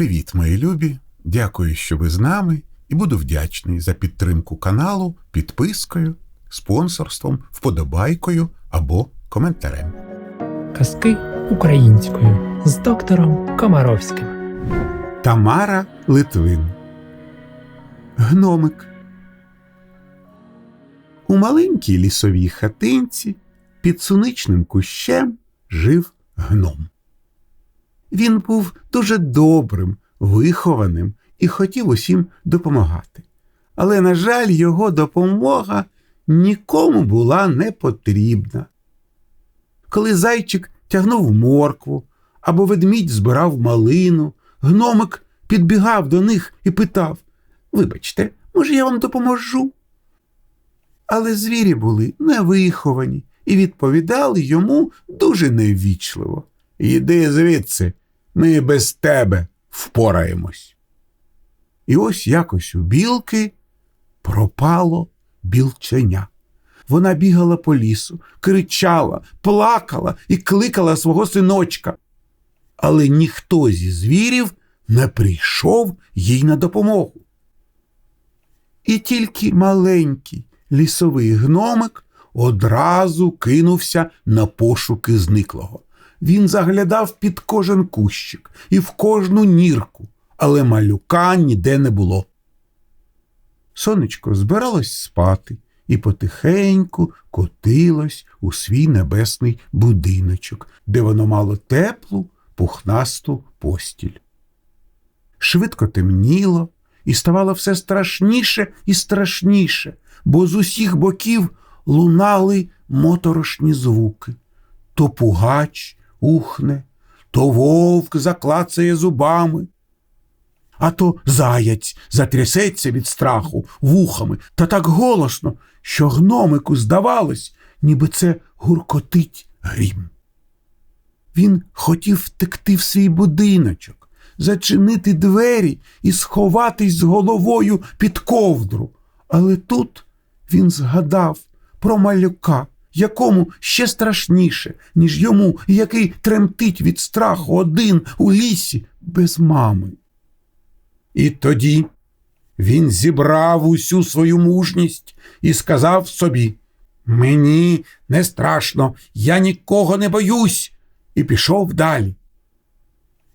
Привіт, мої любі! Дякую, що ви з нами, і буду вдячний за підтримку каналу підпискою, спонсорством, вподобайкою або коментарем. Казки українською з доктором Комаровським. Тамара Литвин. Гномик. У маленькій лісовій хатинці під суничним кущем жив гном. Він був дуже добрим, вихованим і хотів усім допомагати. Але, на жаль, його допомога нікому була не потрібна. Коли зайчик тягнув моркву або ведмідь збирав малину, гномик підбігав до них і питав Вибачте, може, я вам допоможу? Але звірі були невиховані і відповідали йому дуже неввічливо. Іди звідси, ми без тебе впораємось. І ось якось у білки пропало білченя. Вона бігала по лісу, кричала, плакала і кликала свого синочка. Але ніхто зі звірів не прийшов їй на допомогу. І тільки маленький лісовий гномик одразу кинувся на пошуки зниклого. Він заглядав під кожен кущик і в кожну нірку, але малюка ніде не було. Сонечко збиралось спати і потихеньку котилось у свій небесний будиночок, де воно мало теплу, пухнасту постіль. Швидко темніло і ставало все страшніше і страшніше, бо з усіх боків лунали моторошні звуки. То пугач ухне, то вовк заклацає зубами, а то заяць затрясеться від страху вухами та так голосно, що гномику здавалось, ніби це гуркотить грім. Він хотів втекти в свій будиночок, зачинити двері і сховатись з головою під ковдру. Але тут він згадав про малюка, якому ще страшніше, ніж йому, який тремтить від страху один у лісі без мами. І тоді він зібрав усю свою мужність і сказав собі Мені не страшно, я нікого не боюсь, і пішов далі.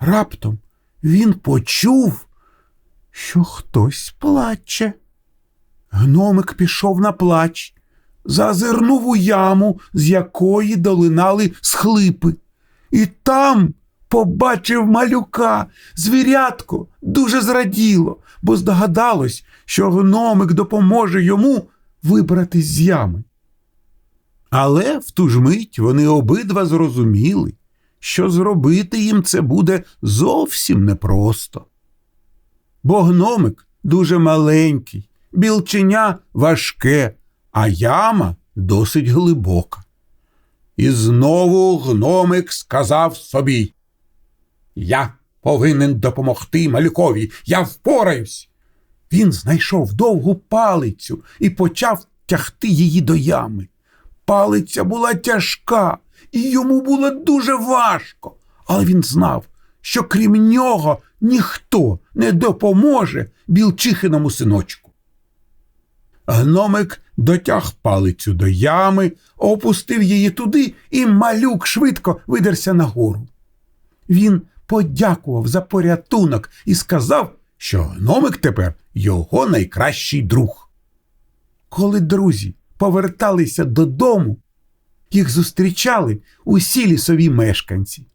Раптом він почув, що хтось плаче. Гномик пішов на плач, зазирнув у яму, з якої долинали схлипи, і там побачив малюка, звірятко дуже зраділо, бо здогадалось, що гномик допоможе йому вибратись з ями. Але в ту ж мить вони обидва зрозуміли, що зробити їм це буде зовсім непросто. Бо гномик дуже маленький, білченя важке, а яма досить глибока. І знову гномик сказав собі Я повинен допомогти малюкові, я впораюсь. Він знайшов довгу палицю і почав тягти її до ями. Палиця була тяжка, і йому було дуже важко, але він знав, що крім нього ніхто не допоможе білчихиному синочку. Гномик дотяг палицю до ями, опустив її туди, і малюк швидко видерся нагору. Він подякував за порятунок і сказав, що гномик тепер його найкращий друг. Коли друзі поверталися додому, їх зустрічали усі лісові мешканці.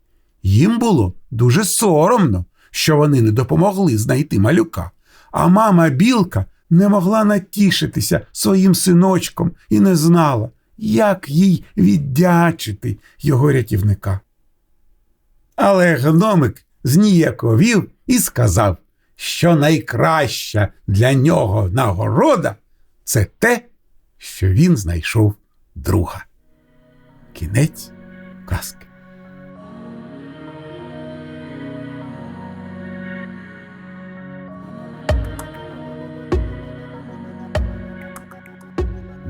Їм було дуже соромно, що вони не допомогли знайти малюка, а мама білка не могла натішитися своїм синочком і не знала, як їй віддячити його рятівника. Але гномик зніяковів і сказав, що найкраща для нього нагорода це те, що він знайшов друга. Кінець казки.